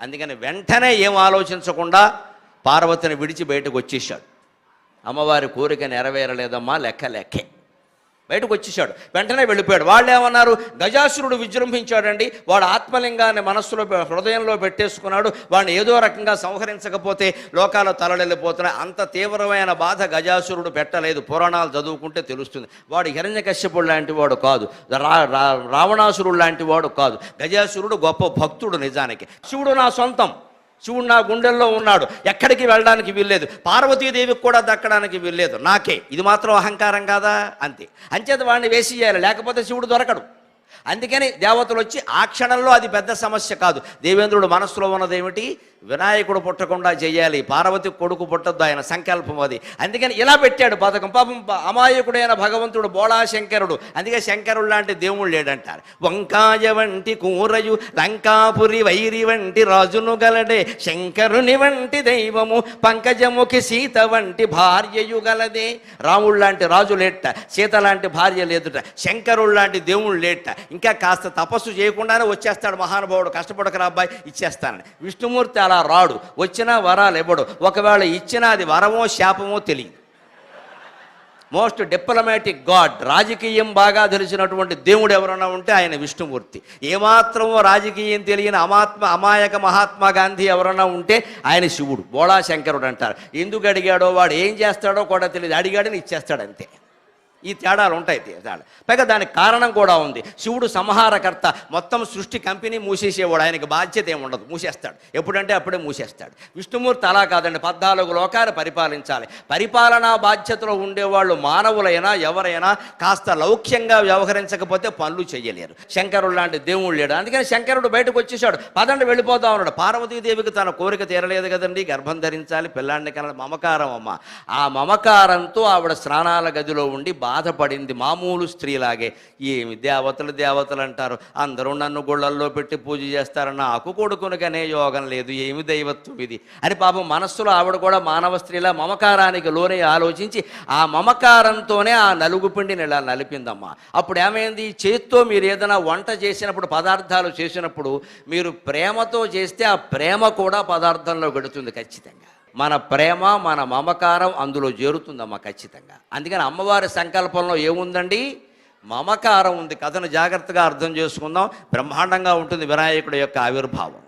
అందుకని వెంటనే ఏం ఆలోచించకుండా పార్వతిని విడిచి బయటకు వచ్చేసాడు అమ్మవారి కోరిక నెరవేరలేదమ్మా లెక్క లెక్కే. బయటకు వచ్చేసాడు వెంటనే వెళ్ళిపోయాడు. వాళ్ళు ఏమన్నారు గజాసురుడు విజృంభించాడండి. వాడు ఆత్మలింగాన్ని మనస్సులో హృదయంలో పెట్టేసుకున్నాడు. వాడిని ఏదో రకంగా సంహరించకపోతే లోకాలు తలడెళ్ళిపోతున్నాయి అంత తీవ్రమైన బాధ గజాసురుడు పెట్టలేదు. పురాణాలు చదువుకుంటే తెలుస్తుంది. వాడు హిరణ్యకశ్యపుడు లాంటి వాడు కాదు. రా- రావణాసురుడు లాంటి వాడు కాదు. గజాసురుడు గొప్ప భక్తుడు నిజానికి. శివుడు నా సొంతం. శివుడు నా గుండెల్లో ఉన్నాడు. ఎక్కడికి వెళ్ళడానికి వీల్లేదు. పార్వతీదేవికి కూడా దక్కడానికి వీల్లేదు. నాకే. ఇది మాత్రం అహంకారం కాదా? అంతే. అంచేత వాడిని వేసి చేయాలి లేకపోతే శివుడు దొరకడు. అందుకని దేవతలు వచ్చి ఆ క్షణంలో అది పెద్ద సమస్య కాదు. దేవేంద్రుడు మనస్సులో ఉన్నదేమిటి? వినాయకుడు పుట్టకుండా చేయాలి. పార్వతి కొడుకు పుట్టద్దు ఆయన సంకల్పం అది. అందుకని ఇలా పెట్టాడు పథకం పాపం అమాయకుడైన భగవంతుడు బోళా శంకరుడు అందుకే శంకరుడు లాంటి దేవుడు లేడంటారు. వంకాయ వంటి కూరయు లంకాపురి వైరి వంటి రాజును గలడే శంకరుని వంటి దైవము పంకజముఖి సీత వంటి భార్యయు గలదే. రాముడు లాంటి రాజు లేట సీత లాంటి భార్య లేదుట. శంకరుడు లాంటి దేవుడు లేట. ఇంకా కాస్త తపస్సు చేయకుండానే వచ్చేస్తాడు మహానుభావుడు. కష్టపడకరా అబ్బాయి ఇచ్చేస్తానని. విష్ణుమూర్తి అలా రాడు. వచ్చినా వరాలు ఇవ్వడు. ఒకవేళ ఇచ్చినా అది వరమో శాపమో తెలియదు. మోస్ట్ డిప్లొమాటిక్ గాడ్ రాజకీయం బాగా తెలిసినటువంటి దేవుడు ఎవరైనా ఉంటే ఆయన విష్ణుమూర్తి. ఏమాత్రమో రాజకీయం తెలియని అమాత్మ అమాయక మహాత్మా గాంధీ ఎవరైనా ఉంటే ఆయన శివుడు బోళా శంకరుడు అంటారు. ఎందుకు అడిగాడో వాడు ఏం చేస్తాడో కూడా తెలియదు. అడిగాడని ఇచ్చేస్తాడు అంతే. ఈ తేడాలు ఉంటాయి తేడా. పైగా దానికి కారణం కూడా ఉంది. శివుడు సంహారకర్త. మొత్తం సృష్టి కంపెనీ మూసేసేవాడు. ఆయనకి బాధ్యత ఏమి ఉండదు. మూసేస్తాడు. ఎప్పుడంటే అప్పుడే మూసేస్తాడు. విష్ణుమూర్తి అలా కాదండి. పద్నాలుగు లోకాలు పరిపాలించాలి. పరిపాలనా బాధ్యతలో ఉండేవాళ్ళు మానవులైనా ఎవరైనా కాస్త లౌక్యంగా వ్యవహరించకపోతే పనులు చేయలేరు. శంకరుడు లాంటి దేవుడు లేడు. అందుకని శంకరుడు బయటకు వచ్చేసాడు పదండి వెళ్ళిపోతా ఉన్నాడు పార్వతీదేవికి తన కోరిక తీరలేదు కదండి. గర్భం ధరించాలి పిల్లాడిని కన మమకారం అమ్మ. ఆ మమకారంతో ఆవిడ స్నానాల గదిలో ఉండి బాధపడింది మామూలు స్త్రీలాగే. ఏమి దేవతలు దేవతలు అంటారు అందరూ నన్ను గుళ్ళల్లో పెట్టి పూజ చేస్తారు. నాకు కొడుకునికనే యోగం లేదు. ఏమి దైవత్వం ఇది? అని పాపం మనస్సులో ఆవిడ కూడా మానవ స్త్రీలా మమకారానికి లోనే ఆలోచించి ఆ మమకారంతోనే ఆ నలుగు పిండిని ఇలా నలిపిందమ్మా. అప్పుడు ఏమైంది? చేత్తో మీరు ఏదైనా వంట చేసినప్పుడు పదార్థాలు చేసినప్పుడు మీరు ప్రేమతో చేస్తే ఆ ప్రేమ కూడా పదార్థంలో గడుతుంది ఖచ్చితంగా. మన ప్రేమ మన మమకారం అందులో చేరుతుందమ్మా ఖచ్చితంగా. అందుకని అమ్మవారి సంకల్పంలో ఏముందండి? మమకారం ఉంది. కథను జాగ్రత్తగా అర్థం చేసుకుందాం. బ్రహ్మాండంగా ఉంటుంది వినాయకుడి యొక్క ఆవిర్భావం.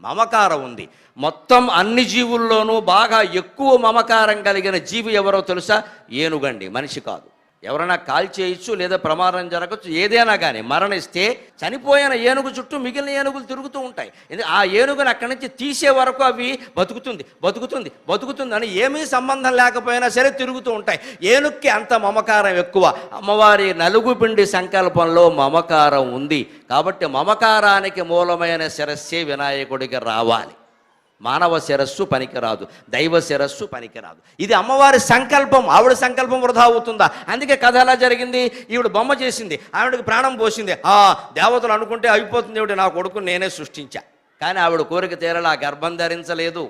మమకారం ఉంది. మొత్తం అన్ని జీవుల్లోనూ బాగా ఎక్కువ మమకారం కలిగిన జీవి ఎవరో తెలుసా? ఏనుగండి. మనిషి కాదు. ఎవరైనా కాల్ చేయొచ్చు లేదా ప్రమాదం జరగచ్చు ఏదైనా కానీ మరణిస్తే చనిపోయిన ఏనుగు చుట్టూ మిగిలిన ఏనుగులు తిరుగుతూ ఉంటాయి. ఆ ఏనుగుని అక్కడి నుంచి తీసే వరకు అవి బతుకుతుంది బతుకుతుంది బతుకుతుంది అని ఏమీ సంబంధం లేకపోయినా సరే తిరుగుతూ ఉంటాయి. ఏనుగుకి అంత మమకారం ఎక్కువ. అమ్మవారి నలుగు పిండి సంకల్పంలో మమకారం ఉంది. కాబట్టి మమకారానికి మూలమైన శిరస్సే వినాయకుడికి రావాలి. మానవ శిరస్సు పనికిరాదు దైవ శిరస్సు పనికిరాదు. ఇది అమ్మవారి సంకల్పం ఆవిడ సంకల్పం వృధా అవుతుందా? అందుకే కథ ఎలా జరిగింది? ఈవిడ బొమ్మ చేసింది ఆవిడకి ప్రాణం పోసింది. ఆ దేవతలు అనుకుంటే అయిపోతుంది ఈవిడ నా కొడుకు నేనే సృష్టించా. కానీ ఆవిడ కోరిక తీరలా గర్భం ధరించలేదు.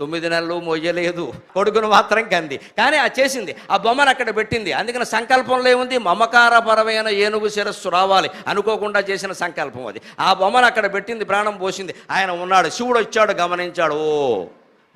తొమ్మిది నెలలు మొయ్యలేదు. కొడుకును మాత్రం కంది. కానీ అది చేసింది. ఆ బొమ్మను అక్కడ పెట్టింది. అందుకని సంకల్పంలో ఏముంది? మమకారపరమైన ఏనుగు శిరస్సు రావాలి. అనుకోకుండా చేసిన సంకల్పం అది. ఆ బొమ్మను అక్కడ పెట్టింది ప్రాణం పోసింది. ఆయన ఉన్నాడు. శివుడు వచ్చాడు గమనించాడు. ఓ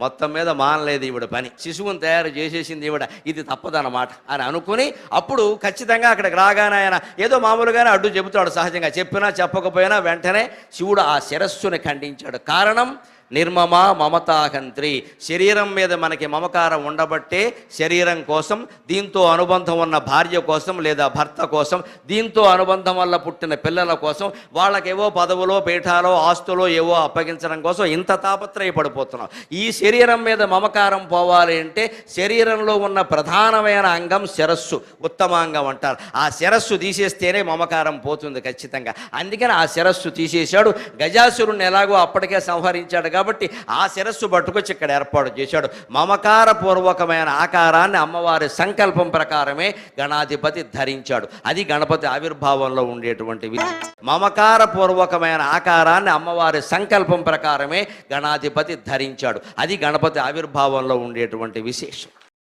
మొత్తం మీద మానలేదు ఈవిడ పని. శిశువుని తయారు చేసేసింది ఈవిడ. ఇది తప్పదన్నమాట అని అనుకుని అప్పుడు ఖచ్చితంగా అక్కడికి రాగానే ఆయన ఏదో మామూలుగానే అడ్డు చెబుతాడు సహజంగా. చెప్పినా చెప్పకపోయినా వెంటనే శివుడు ఆ శిరస్సుని ఖండించాడు. కారణం నిర్మమ మమతాహంత్రి శరీరం మీద మనకి మమకారం ఉండబట్టే శరీరం కోసం దీంతో అనుబంధం ఉన్న భార్య కోసం లేదా భర్త కోసం దీంతో అనుబంధం వల్ల పుట్టిన పిల్లల కోసం వాళ్ళకేవో పదవులో పీఠాలో ఆస్తులో ఏవో అప్పగించడం కోసం ఇంత తాపత్రయపడిపోతున్నాం. ఈ శరీరం మీద మమకారం పోవాలి అంటే శరీరంలో ఉన్న ప్రధానమైన అంగం శిరస్సు ఉత్తమాంగం అంటారు. ఆ శిరస్సు తీసేస్తేనే మమకారం పోతుంది ఖచ్చితంగా. అందుకని ఆ శిరస్సు తీసేశాడు. గజాసురుణ్ణి ఎలాగో అప్పటికే సంహరించాడు కాబట్టి ఆ శిరస్సు పట్టుకొచ్చి ఇక్కడ ఏర్పాటు చేశాడు. మమకారపూర్వకమైన ఆకారాన్ని అమ్మవారి సంకల్పం ప్రకారమే గణాధిపతి ధరించాడు. అది గణపతి ఆవిర్భావంలో ఉండేటువంటి విధి. మమకారపూర్వకమైన ఆకారాన్ని అమ్మవారి సంకల్పం ప్రకారమే గణాధిపతి ధరించాడు. అది గణపతి ఆవిర్భావంలో ఉండేటువంటి విశేషం.